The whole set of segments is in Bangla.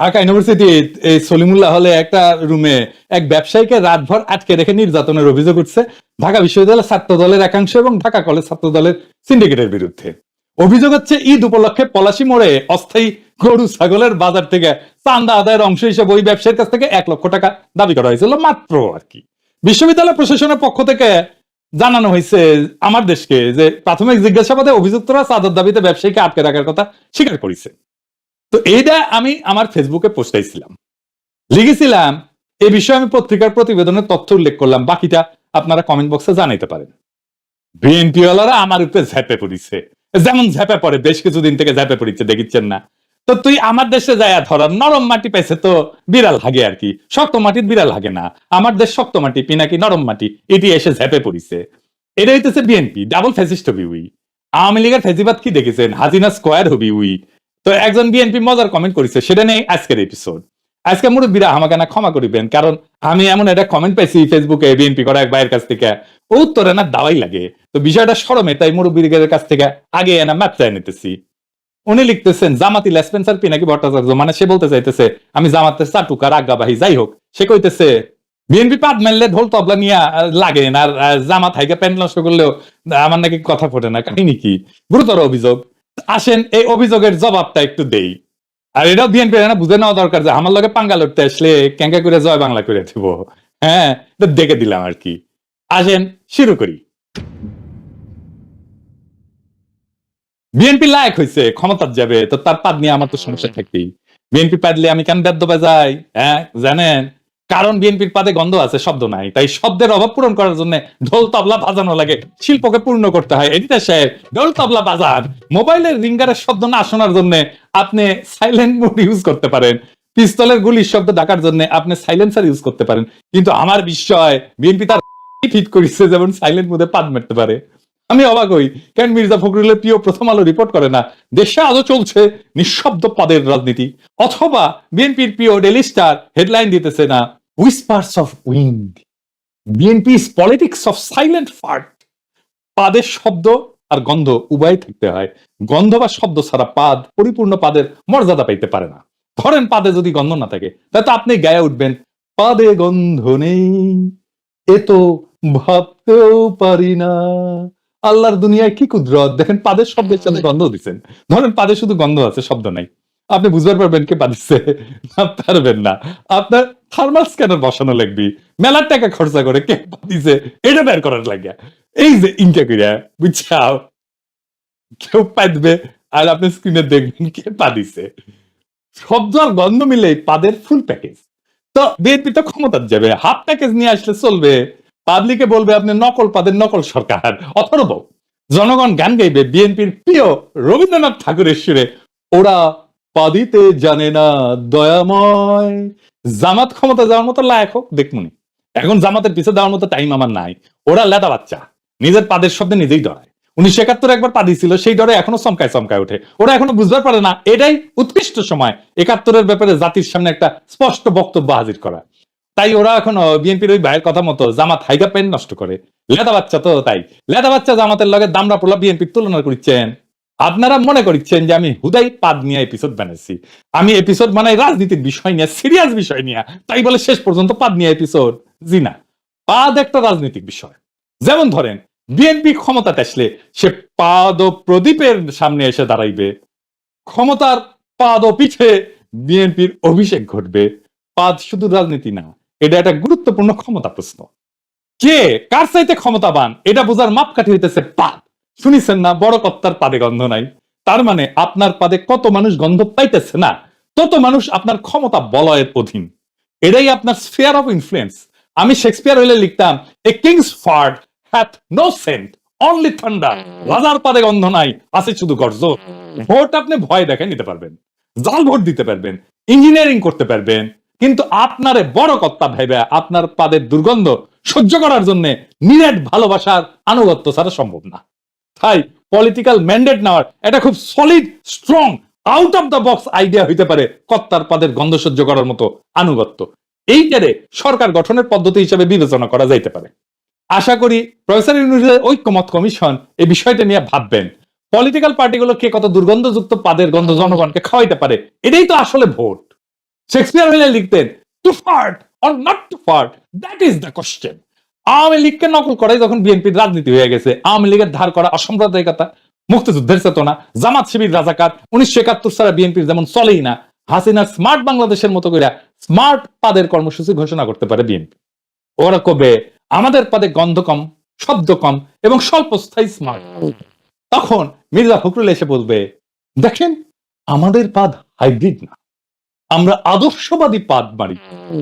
ঢাকা ইউনিভার্সিটি এই সলিমুল্লাহ হলে একটা রুমে এক ব্যবসায়ীকে রাতভর আটকে রেখে নির্যাতনের অভিযোগ উঠছে ঢাকা বিশ্ববিদ্যালয়ের ছাত্র দলের একাংশ এবং ঢাকা কলেজ ছাত্র দলের সিন্ডিকেটের বিরুদ্ধে। অভিযোগ হচ্ছে, ঈদ উপলক্ষে পলাশি মোড়ে অস্থায়ী গরু ছাগলের বাজার থেকে চান্দা আদায়ের অংশ হিসেবে ওই ব্যবসায়ীর কাছ থেকে এক লক্ষ টাকা দাবি করা হয়েছিল, মাত্র আর কি। বিশ্ববিদ্যালয় প্রশাসনের পক্ষ থেকে জানানো হয়েছে আমার দেশকে যে প্রাথমিক জিজ্ঞাসাবাদে অভিযুক্তরা চাঁদার দাবিতে ব্যবসায়ীকে আটকে রাখার কথা স্বীকার করেছে। তো এইটা আমি আমার ফেসবুকে পোস্টাইছিলাম লিখেছিলাম এই বিষয়ে আমি পত্রিকার প্রতিবেদনের তথ্য উল্লেখ করলাম। বাকিটা আপনারা কমেন্ট বক্সে জানাইতে পারেন। বিএনপি ওয়ালারা আমার উপরে ঝ্যাপে পড়িছে। যেমন ঝ্যাপে পড়ে, বেশ কিছুদিন থেকে ঝ্যাপে পড়িছে, দেখিচ্ছেন না। তো তুই আমার দেশে যায় ধর, নরম মাটি পাইছে তো বিড়াল হাগে আর কি। শক্ত মাটির বিড়াল হাগে না। আমার দেশ শক্ত মাটি পিনাকি নরম মাটি, এটি এসে ঝ্যাপে পড়িছে। এটা হইতেছে বিএনপি ডাবল ফ্যাসিস্ট হবি উই। আওয়ামী লীগের ফেসিবাদ কি দেখেছেন? হাজিনা স্কোয়ার হবি উই। তো একজন বিএনপি মজার কমেন্ট করেছে, সেটা নেই আজকের এপিসোড আজকে মুরব্বীরা আমাকে না ক্ষমা করিবেন, কারণ আমি এমন একটা কমেন্ট পাইছি ফেসবুকে বিএনপি করা এক ভাইয়ের কাছ থেকে, ও উত্তরে না দাওয়াই লাগে। তো বিষয়টা সরমে, তাই মুরব্বীদের কাছ থেকে আগে এনা ম্যাপ চাই নিতেছি। উনি লিখতেছেন, জামাতি লেসপেন্সার পিনাকি ভট্টাচার্য? মানে সে বলতে চাইতেছে, আমি জামাতের চাটুকার আজ্ঞাবাহী, যাই হোক। সে কইতেছে বিএনপি পাট মারলে ঢোল তবলা নিয়ে লাগে না, আর জামাত হাইকে প্যান্ট নষ্ট করলেও আমার নাকি কথা ফোটে না, কাহিনী কি? গুরুতর অভিযোগ। আসেন, এই অভিযোগের জবাবটা একটু দেই। আর এটাও বিএনপি না বুঝে নেওয়া দরকার যে আমার লগে পাঙ্গা লড়তে আসলে ক্যাঙ্কা করে জয় বাংলা করে দিব। হ্যাঁ তো দেখে দিলাম আর কি। আসেন, শুরু করি। বিএনপি লায়ক হয়েছে ক্ষমতার যাবে, তো তার পাদ নিয়ে আমার তো সমস্যা থাকবেই। বিএনপি পাদলে আমি কেন বেদ্য বাজাই হ্যাঁ জানেন? কারণ বিএনপির পাদে গন্ধ আছে, শব্দ নাই। তাই শব্দের অভাব পূরণ করার জন্য ঢোল তবলা বাজানো লাগে, শিল্পকে পূর্ণ করতে হয়। এডিটার সাহেব, ঢোল তবলা বাজান। মোবাইলের রিঙ্গারের শব্দ না শোনার জন্য আপনি সাইলেন্ট মোড ইউজ করতে পারেন। পিস্তলের গুলির শব্দ ডাকার জন্য আপনি সাইলেন্সার ইউজ করতে পারেন। কিন্তু আমার বিষয় বিএনপি তার ফিট করেছে যেমন সাইলেন্ট মোডে পাদ মারতে পারে। আমি অবাক হই, কেন মির্জা ফখরুলের প্রিয় প্রথম আলো রিপোর্ট করে না? দেশে আজও চলছে নিঃশব্দ পদের রাজনীতি। অথবা বিএনপির প্রিয় ডেলি স্টার হেডলাইন দিতেছে না। Whispers of wind BNP politics of silent fart পাদের শব্দ আর গন্ধ উভয় থাকতে হয়। গন্ধ বা শব্দ ছাড়া পাদ পরিপূর্ণ পাদের মর্যাদা পাইতে পারে না। ধরেন পাদে যদি গন্ধ না থাকে, তাহলে তো আপনি গায়ে উঠবেন, পাদে গন্ধ নেই। এ তো ভাবতেও পারি না। আল্লাহর দুনিয়ায় কি কুদরত? দেখেন পাদের শব্দের সাথে গন্ধ দিচ্ছেন ধরেন পাদে শুধু গন্ধ আছে, শব্দ নাই। আপনি বুঝতে পারবেন কে না পারবেন না। আপনার থার্মাল স্ক্যানার বসানো লাগবে। মেলার টাকা খরচা করে কে পাদিছে এটা বের করার লাগে। এই যে ইনকা করিয়া বুঝছাও? কেউ পাদবে আর আপনি স্ক্রিনে দেখবেন কে পাদিছে শব্দ আর গন্ধ মিলে পাদের ফুল প্যাকেজ তো বিএনপি তো ক্ষমতার যাবে। হাফ প্যাকেজ নিয়ে আসলে চলবে। পাবলিকে বলবে, আপনি নকল পাদের নকল সরকার। অথর্ব। জনগণ গান গাইবে। বিএনপির প্রিয় রবীন্দ্রনাথ ঠাকুরের সুরে ওরা পাদিতে জানে না দয়াময়। জামাত ক্ষমতা যাওয়ার মতো লায়ক হোক দেখমুনি এখন জামাতের পিছে দেওয়ার মতো টাইম আমার নাই। ওরা লেদা বাচ্চা। নিজের পাদের শব্দে নিজেই ডরায়। উনিশশো একাত্তর একবার পাদি ছিল, সেই ডরে এখনও চমকায় চমকায় ওঠে। ওরা এখনও বুঝতে পারে না, এটাই উৎকৃষ্ট সময়। একাত্তরের ব্যাপারে জাতির সামনে একটা স্পষ্ট বক্তব্য হাজির করা। তাই ওরা এখন বিএনপির ওই ভাইয়ের কথা মতো জামাত হাইগা পেন নষ্ট করে। লেদা বাচ্চা তো তাই। লেদা বাচ্চা জামাতের লগে দামরা পোলা বিএনপির তুলনা করছেন আপনারা মনে করছেন যে আমি হুদাই পাদ নিয়ে এপিসোড বানাইছি। আমি এপিসোড বানাই রাজনীতির বিষয় নিয়ে সিরিয়াস বিষয় নিয়ে। তাই বলে শেষ পর্যন্ত পাদ নিয়ে এপিসোড জি না। পাদ একটা রাজনৈতিক বিষয়। যেমন ধরেন, বিএনপি ক্ষমতাতে আসলে সে পাদ ও প্রদীপের সামনে এসে দাঁড়াইবে। ক্ষমতার পাদ ও পিঠে বিএনপির অভিষেক ঘটবে। পাদ শুধু রাজনীতি না, এটা একটা গুরুত্বপূর্ণ ক্ষমতা প্রশ্ন। কে কার চাইতে ক্ষমতাবান, এটা বোঝার মাপকাঠি হইতেছে পাদ। শুনিছেন না, বড় কর্তার পাদে গন্ধ নাই। তার মানে আপনার পাদে কত মানুষ গন্ধ পাইতেছে না, তত মানুষ আপনার ক্ষমতা বলয়ের অধীন। এটাই আপনার স্ফিয়ার অফ ইনফ্লুয়েন্স আমি শেক্সপিয়ার হইলে লিখতাম a king's fart hath no scent only thunder রাজার পাদে গন্ধ নাই, আছে শুধু গর্জ। ভোট আপনি ভয় দেখে নিতে পারবেন, জাল ভোট দিতে পারবেন ইঞ্জিনিয়ারিং করতে পারবেন। কিন্তু আপনারে বড় কর্তা ভাইবে, আপনার পাদের দুর্গন্ধ সহ্য করার জন্য নিরেট ভালোবাসার আনুগত্য ছাড়া সম্ভব না। তাই পলিটিক্যাল ম্যান্ডেট নেওয়ার এটা খুব solid strong out of the box idea হইতে পারে কর্তার পাদের গন্ধ সহ্য করার মতো আনুগত্য। এইটারে সরকার গঠনের পদ্ধতি হিসেবে বিবেচনা করা যাইতে পারে। আশা করি প্রফেসর ইউনিভার্সিটির ঐক্যমত কমিশন এই বিষয়টা নিয়ে ভাববেন। পলিটিক্যাল পার্টিগুলো কে কত দুর্গন্ধযুক্ত পাদের গন্ধ জনগণকে খাওয়াইতে পারে, এটাই তো আসলে ভোট। শেক্সপিয়ার হলে লিখতেন to fart or not to fart that is the question Awami লীগকে নকল করাই যখন বিএনপির রাজনীতি হয়ে গেছে, আওয়ামী লীগের ধার করা অসাম্প্রদায়িকতা, মুক্তিযুদ্ধের চেতনা, জামাত শিবির রাজাকার, উনিশশো একাত্তর সালে বিএনপির যেমন চলেই না, হাসিনা স্মার্ট বাংলাদেশের মতো করে স্মার্ট পাদের কর্মসূচি ঘোষণা করতে পারে বিএনপি। ওরা কবে আমাদের পদে গন্ধ কম, শব্দ কম এবং স্বল্পস্থায়ী স্মার্ট তখন মির্জা ফখরুল এসে বলবে, দেখেন, আমাদের পাদ হাইব্রিড না, আমরা আদর্শবাদী পাদ মারি।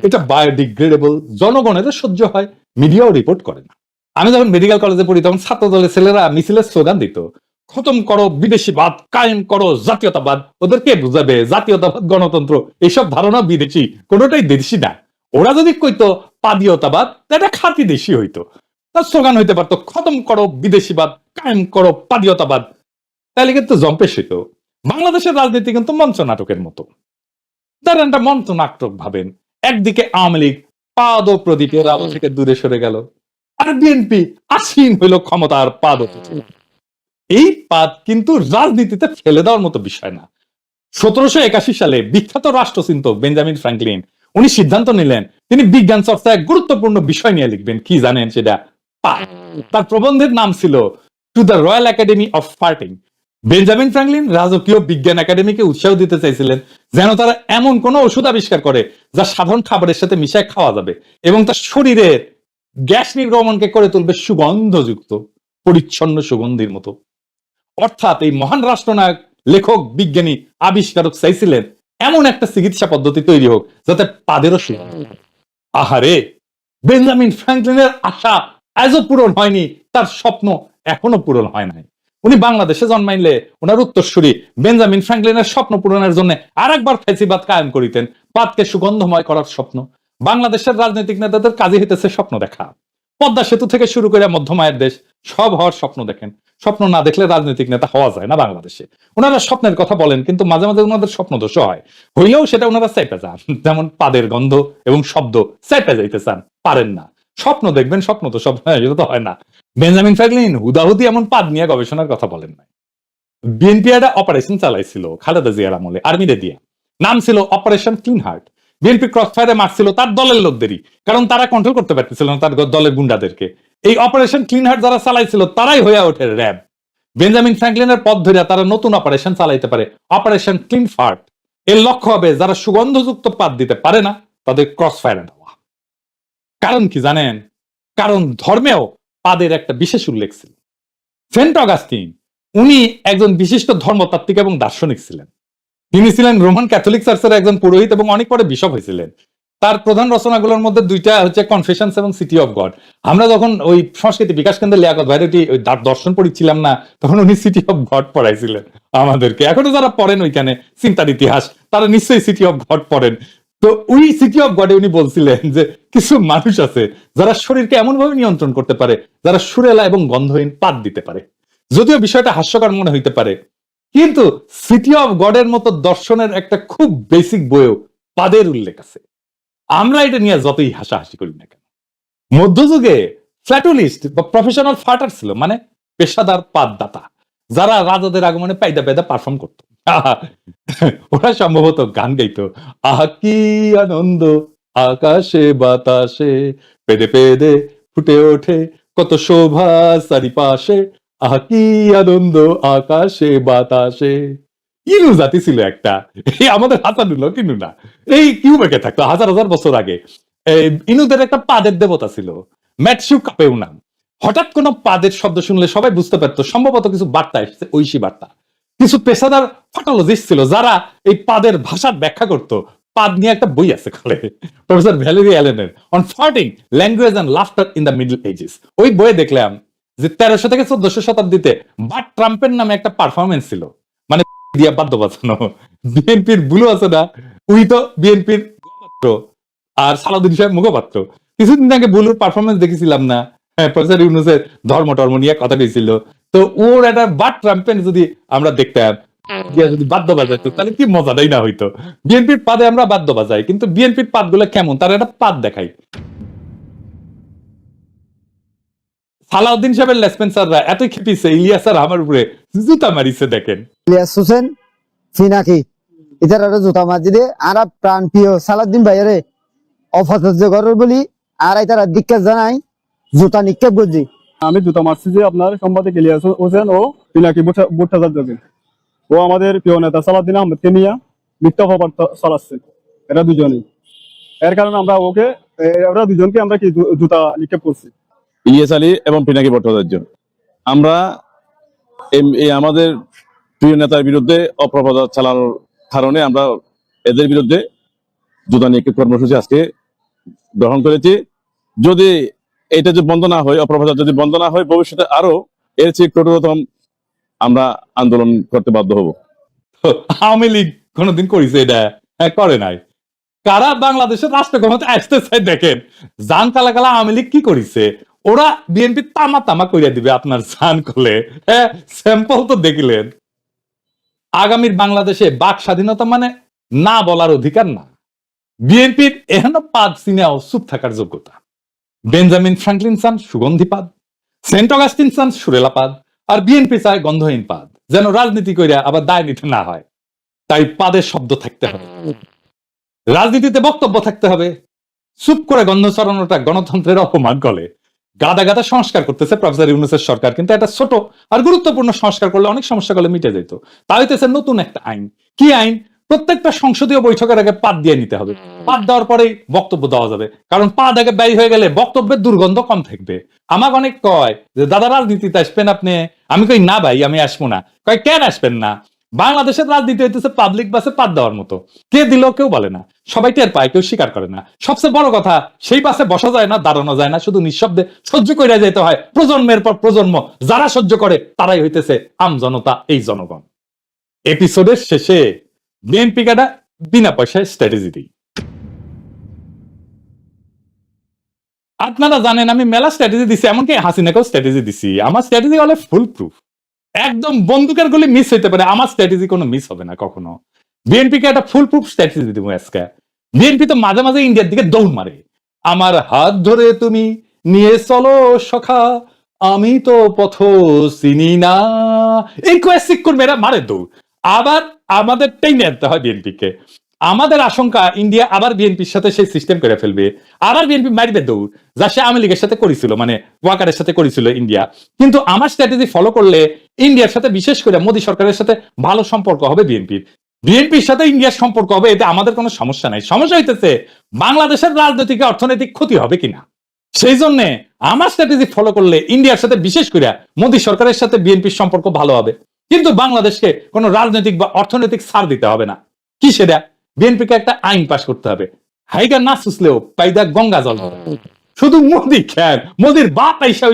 এটা বায়োডিগ্রেডেবল জনগণের সহ্য হয় মিডিয়াও রিপোর্ট করে না। আমি যখন মেডিকেল কলেজে পড়ি, তখন ছাত্র দলের ছেলেরা মিছিলের স্লোগান দিত, খতম করো বিদেশিবাদ, কায়েম করো জাতীয়তাবাদ। ওদেরকে বুঝাবে, জাতীয়তাবাদ, গণতন্ত্র এইসব ধারণা বিদেশি, কোনোটাই দেশি না। ওরা যদি কইতো, পাদীয়তাবাদ এটা খাতি দেশি হইতো। তার স্লোগান হইতে পারতো, খতম করো বিদেশিবাদ, কায়েম করো পাদীয়তাবাদ। তাহলে কিন্তু জম্পেশ হইতো। বাংলাদেশের রাজনীতি কিন্তু মঞ্চ নাটকের মতো। ধরেন একটা মঞ্চ নাটক ভাবেন, একদিকে আওয়ামী লীগ পাদ প্রদীপের আলো থেকে দূরে সরে গেল। আর বিএনপি আসীন হইল ক্ষমতার পাদ এই পাদ কিন্তু রাজনীতিতে ফেলে দেওয়ার মতো বিষয় না। সতেরোশো একাশি সালে বিখ্যাত রাষ্ট্রচিন্তক বেঞ্জামিন ফ্র্যাঙ্কলিন উনি সিদ্ধান্ত নিলেন তিনি বিজ্ঞান চর্চায় এক গুরুত্বপূর্ণ বিষয় নিয়ে লিখবেন। কি জানেন সেটা? পাদ। তার প্রবন্ধের নাম ছিল to the royal academy of farting Benjamin Franklin রাজকীয় বিজ্ঞান একাডেমিকে উৎসাহ দিতে চাইছিলেন, যেন তারা এমন কোনো ওষুধ আবিষ্কার করে যা সাধারণ খাবারের সাথে মিশায় খাওয়া যাবে এবং তার শরীরের গ্যাস নির্গমনকে করে তুলবে সুগন্ধযুক্ত, পরিচ্ছন্ন সুগন্ধির মতো অর্থাৎ এই মহান রাষ্ট্রনায়ক, লেখক, বিজ্ঞানী, আবিষ্কারক চাইছিলেন, এমন একটা চিকিৎসা পদ্ধতি তৈরি হোক যাতে হয়। আহারে, বেঞ্জামিন ফ্র্যাঙ্কলিনের আশা আজও পূরণ হয়নি, তার স্বপ্ন এখনও পূরণ হয় নাই উনি বাংলাদেশে জন্মাইলে ওনার উত্তরসূরি বেঞ্জামিন ফ্র্যাঙ্কলিনের স্বপ্ন পূরণের জন্য আর একবার ফেসিবাদ কায়েম করিতেন। পাতকে সুগন্ধময় করার স্বপ্ন। বাংলাদেশের রাজনৈতিক নেতাদের কাজে হইতেছে স্বপ্ন দেখা। পদ্মা সেতু থেকে শুরু করে মধ্যমায়ের দেশ, সব হওয়ার স্বপ্ন দেখেন। স্বপ্ন না দেখলে রাজনৈতিক নেতা হওয়া যায় না বাংলাদেশে। ওনারা স্বপ্নের কথা বলেন, কিন্তু মাঝে মাঝে ওনাদের স্বপ্ন দোষ হয়। হইলেও সেটা ওনারা চাইতে যান যেমন পাদের গন্ধ এবং শব্দ চাইতে যাইতে চান। পারেন না। স্বপ্ন দেখবেন স্বপ্ন তো সব হ্যাঁ, এটা তো হয় না। বেঞ্জামিন ফ্র্যাঙ্কলিন হুদাহুদি এমন পাদ নিয়ে গবেষণার কথা বলেন নাই। বিএনপি একটা অপারেশন চালাইছিল খালেদা জিয়ার আমলে আর্মিরে দিয়ে। নাম ছিল operation clean heart BNP cross ফায়ারে মারছিল তার দলের লোকদেরই কারণ তারা কন্ট্রোল করতে পারতেছিল না তার দলের গুন্ডাদেরকে। এই অপারেশন ক্লিন হার্ট যারা চালাইছিল তারাই হয়ে ওঠে র্যাব। বেঞ্জামিন ফ্র্যাঙ্কলিনের পথ ধরে তারা নতুন অপারেশন চালাইতে পারে অপারেশন ক্লিন ফার্ট এর লক্ষ্য হবে যারা সুগন্ধযুক্ত পাত দিতে পারে না তাদের ক্রস ফায়ারে কারণ কি জানেন? কারণ ধর্মেও পাদের একটা বিশেষ উল্লেখ ছিল। সেন্ট অগাস্টিন, উনি একজন বিশিষ্ট ধর্মতাত্ত্বিক এবং দার্শনিক ছিলেন। তিনি ছিলেন রোমান ক্যাথলিক চার্চের একজন পুরোহিত এবং অনেক পরে বিশপ হয়েছিলেন। তার প্রধান রচনাগুলোর মধ্যে দুইটা হচ্ছে কনফেশনস এবং সিটি অফ গড। আমরা যখন ওই সংস্কৃতি বিকাশ কেন্দ্রে লিয়াকত ভাইরটি ওই দর্শন পড়িছিলাম না, তখন উনি সিটি অফ গড পড়াইছিলেন আমাদেরকে। এখনও যারা পড়েন ওইখানে, চিন্তার ইতিহাস, তারা নিশ্চয়ই সিটি অফ গড পড়েন। তো ওই সিটি অফ গডে উনি বলছিলেন যে কিছু মানুষ আছে যারা শরীরকে এমন ভাবে নিয়ন্ত্রণ করতে পারে, যারা সুরেলা এবং গন্ধহীন পাত দিতে পারে। যদিও বিষয়টা হাস্যকর মনে হইতে পারে, কিন্তু সিটি অফ গডের মতো দর্শনের একটা খুব বেসিক বইও পাদের উল্লেখ আছে। আমরা এটা নিয়ে যতই হাসাহাসি করি না কেন, মধ্যযুগে ফ্ল্যাটুলিস্ট বা প্রফেশনাল ফাটার ছিল মানে পেশাদার পাদদাতা, যারা রাজাদের আগমনে পাইদা পাইদা পারফর্ম করতো। ওরা সম্ভবত গান গাইতো। আহা কি আনন্দ, আকাশে বাতাসে, পেদে পেদে ফুটে ওঠে কত শোভা চারিপাশে। আহা কি আনন্দ, আকাশে বাতাসে। ইনু জাতি ছিল একটা? এই আমাদের হাসানুল্লাহ কিনু না? এই কিউবেকে থাকতো? হাজার হাজার বছর আগে। ইনুদের একটা পাদের দেবতা ছিল। ম্যাটসু কাপেউ নাম হঠাৎ কোনো পাদের শব্দ শুনলে সবাই বুঝতে পারতো, সম্ভবত কিছু বার্তা এসেছে, ঐশী বার্তা। কিছু পেশাদার ফাটোলজিস্ট ছিল যারা এই পাদের ভাষার ব্যাখ্যা করতো। পাদ নিয়ে একটা বই আছে called professor Valerie অ্যালেনের on farting language and laughter in the middle ages ওই বইয়ে দেখলাম যে তেরোশো থেকে চোদ্দশো শতাব্দীতে বাট ট্রাম্পের নামে একটা পারফরমেন্স ছিল। মানে দিয়া বাদ্য বাজানো। বিএনপির বুলু আছে না? উই তো বিএনপির মুখপাত্র আর সালাউদ্দিন সাহেব মুখপাত্র। কিছুদিন আগে বুলুর পারফরমেন্স দেখেছিলাম না? প্রফেসর ইউনুসের ধর্ম টর্ম নিয়ে কথা দিয়েছিল। তো ওর একটা বাট ট্রাম্পেন যদি আমরা দেখতাম যদি বাদ্য বাজাইতো তাহলে কি না হইতো? বিএনপির পাদে আমরা বাদ্য বাজাই কিন্তু বিএনপির কেমন? একটা পাদ সালাউদ্দিন সাহেবের এত খেপিছে, ইলিয়াস আর আমার উপরে জুতা মারিছে, দেখেন। ইলিয়াস হোসেন ফিনাকি ইতার জুতা মাজি দে, আর প্রাণ প্রিয় সালাদ্দিন ভাইয়ারে অপচর্য করার বলি, আর তারা দিক্কা জানাই, জুতা নিক্ষেপ করছি। আমি জুতা মারছি যে আপনার সম্পাদক ইলিয়াস হোসেন ও পিনাকি ভট্টাচার্যকে ও আমাদের প্রিয় নেতা সালাদ্দিন আহমেদকে নিয়ে মিথ্যা খবর চালাচ্ছে। এরা দুজনেই। এর কারণে আমরা ওকে এরা দুজনকে আমরা কি জুতা নিক্ষেপ করছি? ইলিয়াস আলী এবং পিনাকি ভট্টাচার্য। আমরা এই আমাদের প্রিয় নেতার বিরুদ্ধে অপপ্রচার চালানোর কারণে আমরা এদের বিরুদ্ধে জুতা নিক্ষেপ কর্মসূচি আজকে গ্রহণ করেছি। যদি এটা যদি বন্ধ না হয়, অপপ্রচার যদি বন্ধ না হয়, ভবিষ্যতে আরও এর চেয়ে কঠোরতম আমরা আন্দোলন করতে বাধ্য হব। আওয়ামী লীগ কোনোদিন করেছে এটা হ্যাঁ করে নাই। কারা বাংলাদেশের রাষ্ট্র ক্ষমতা আসতে চাই দেখেন জান কালা কালা আওয়ামী লীগ কি করেছে? ওরা বিএনপি তামা তামা করিয়া দিবে আপনার জান করলে হ্যাঁ স্যাম্পল তো দেখিলেন। আগামীর বাংলাদেশে বাক স্বাধীনতা মানে না বলার অধিকার না। বিএনপির এহেন পাদ সিনেও চুপ থাকার যোগ্যতা। বেঞ্জামিন ফ্রাঙ্কলিন চান সুগন্ধি পাদ সেন্ট অগাস্টিন চান সুরেলা পাদ আর বিএনপি চায় গন্ধহীন পাদ যেন রাজনীতি কইরা আবার দায় নিতে না হয়। তাই পাদের শব্দ থাকতে হবে। রাজনীতিতে বক্তব্য থাকতে হবে। চুপ করে গন্ধ ছড়ানোটা গণতন্ত্রের অপমান করে গাদা গাদা সংস্কার করতেছে প্রফেসর ইউনুসের সরকার, কিন্তু একটা ছোট আর গুরুত্বপূর্ণ সংস্কার করলে অনেক সমস্যা করলে মিটে যেত। তা হইতেছে নতুন একটা আইন। কি আইন? প্রত্যেকটা সংসদীয় বৈঠকের আগে পাদ দিয়ে নিতে হবে। পাদ দেওয়ার পরেই বক্তব্য দেওয়া যাবে। কারণ পাদ আগে ব্যয় হয়ে গেলে বক্তব্যের দুর্গন্ধ কম থাকবে। আমাকে অনেক কয় যে দাদা রাজনীতিতে আসবেন আপনি? আমি কই না ভাই আমি আসব না। কয় কেন আসবেন না? বাংলাদেশের রাজনীতি হইতেছে পাবলিক বাসে পাদ দেওয়ার মতো। কে দিল কেউ বলে না। সবাই টের পায় কেউ স্বীকার করে না। সবচেয়ে বড় কথা সেই বাসে বসা যায় না দাঁড়ানো যায় না শুধু নিঃশব্দে সহ্য করে যেতে হয়। প্রজন্মের পর প্রজন্ম যারা সহ্য করে তারাই হইতেছে আম জনতা এই জনগণ। এপিসোডের শেষে বিএনপি কাটা বিনা পয়সায় স্ট্র্যাটেজি দিই। আপনারা জানেন আমি মেলা স্ট্র্যাটেজি দিছি, এমনকি হাসিনাকেও স্ট্র্যাটেজি দিছি। আমার স্ট্র্যাটেজি হলে ফুল প্রুফ একদম বন্দুকের গুলি মিস হইতে পারে, আমার স্ট্র্যাটেজি কোনো মিস হবে না কখনো। বিএনপি কে একটা ফুল প্রুফ স্ট্র্যাটেজি দিব আজকে। বিএনপি তো মাঝে মাঝে ইন্ডিয়ার দিকে দৌড় মারে। আমার হাত ধরে তুমি নিয়ে চলো সখা, আমি তো পথ চিনি না। এই কোয়েসিক মেয়েরা মারে দৌড়। আবার আমাদের টেনে আনতে হয় বিএনপি কে আমাদের আশঙ্কা, ইন্ডিয়া আবার বিএনপির সাথে সেই সিস্টেম করে ফেলবে। আবার বিএনপি মারবে দৌড়, যা সে আওয়ামী লীগের সাথে করেছিল মানে ওয়াকারের সাথে করেছিল ইন্ডিয়া। কিন্তু আমার স্ট্র্যাটেজি ফলো করলে ইন্ডিয়ার সাথে, বিশেষ করে মোদী সরকারের সাথে ভালো সম্পর্ক হবে বিএনপির। বিএনপির সাথে ইন্ডিয়ার সম্পর্ক হবে, এতে আমাদের কোনো সমস্যা নাই। সমস্যা হইতেছে, বাংলাদেশের রাজনৈতিক, অর্থনৈতিক ক্ষতি হবে কিনা? সেই জন্য আমার স্ট্র্যাটেজি ফলো করলে ইন্ডিয়ার সাথে, বিশেষ করে মোদী সরকারের সাথে বিএনপির সম্পর্ক ভালো হবে। কিন্তু বাংলাদেশকে কোনো রাজনৈতিক বা অর্থনৈতিক সার দিতে হবে না। কি সেটা বিএনপিকে একটা আইন পাশ করতে হবে। হাইগা না সুসলেও পাইদা গঙ্গা জল শুধু মোদি খ্যান মোদির বাপ আইসা